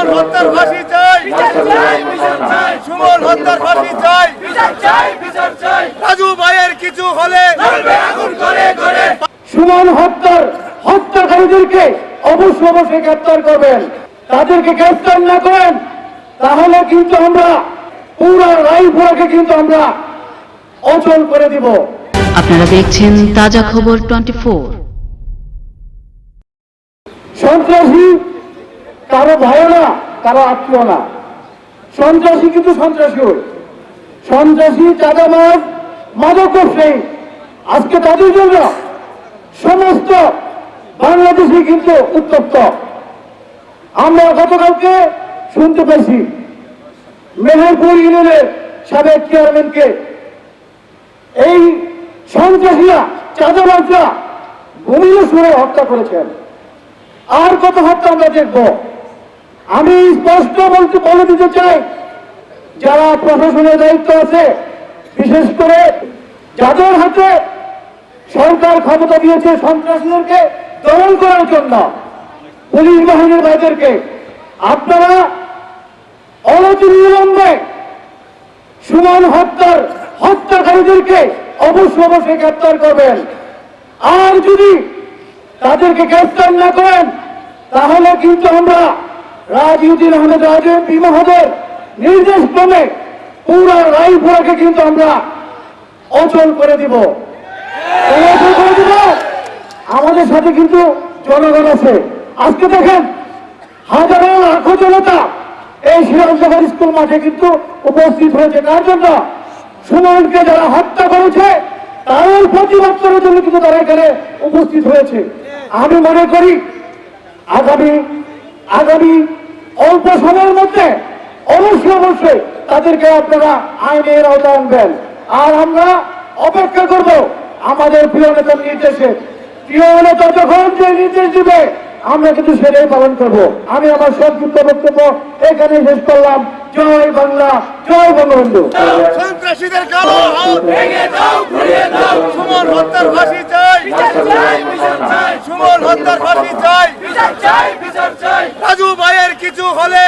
সুমন হত্যার ফাঁসি চাই। সুমন হত্যার ফাঁসি চাই। রাজু ভাইয়ের কিছু হলে সুমন হত্যার হত্যাকারীদেরকে অবশ্য অবশ্যই গ্রেপ্তার করবেন। তাদেরকে গ্রেপ্তার না করেন তাহলে কিন্তু আমরা পুরো রায়পুরাকে কিন্তু আমরা অচল করে দিব। আপনারা দেখছেন তাজা খবর টোয়েন্টি ফোর। সন্ত্রাসী কারও ভয় না, কারও আত্মীয় না। সন্ত্রাসী কিন্তু সন্ত্রাসী ওই সন্ত্রাসী, চাঁদাবাজ মাদক ব্যবসায়ী আজকে তাদের জন্য সমস্ত বাংলাদেশি কিন্তু উত্তপ্ত। আমরা গতকালকে শুনতে পেয়েছি, মেহেরপুর ইউনিয়নের সাবেক চেয়ারম্যানকে। এই সন্ত্রাসীরা, চাঁদাবাজরা ঘুমিয়ে সুরে হত্যা করেছেন। আর কত হত্যা আমরা দেখব? আমি স্পষ্ট বলতে বলে দিতে চাই, যারা প্রশাসনের দায়িত্ব আছে, বিশেষ করে যাদের হাতে সরকার ক্ষমতা দিয়েছে সন্ত্রাসীদেরকে দমন করার জন্য, পুলিশ বাহিনীর ভাইদেরকে, আপনারা অনতি বিলম্বে সুমন হত্যার হত্যাকারীদেরকে অবশ্য অবশ্যই গ্রেপ্তার করবেন। আর যদি তাদেরকে গ্রেপ্তার না করেন, তাহলে কিন্তু আমরা রাজিউদ্দিন আহমেদ রাজু এমপি মহোদয়ের নির্দেশ ক্রমে পুরো রায়পুরাকে কিন্তু আমরা অচল করে দিব। করে দিব? আমাদের সাথে কিন্তু জনগণ আছে। আজকে দেখেন, হাজারো লাখো জনতা এই সিরাজনগর স্কুল মাঠে কিন্তু উপস্থিত হয়েছে। তার জন্য? সুমনকে যারা হত্যা করেছে, তাদের প্রতিবাদ করার জন্য কিন্তু তারা এখানে উপস্থিত হয়েছে। আমি মনে করি, আগামী আগামী অল্প সময়ের মধ্যে অবশ্যই অবশ্যই তাদেরকে আপনারা আইনের আওতায় আনবেন। আর আমরা অপেক্ষা করব আমাদের প্রিয় নেতার নির্দেশে। প্রিয় নেতা যখন যে নির্দেশ দিবে, আমরা কিন্তু সেটাই পালন করব। আমি আমার সংক্ষিপ্ত বক্তব্য এখানে শেষ করলাম। জয় বাংলা, জয় বঙ্গবন্ধু। সন্ত্রাসীদের হলে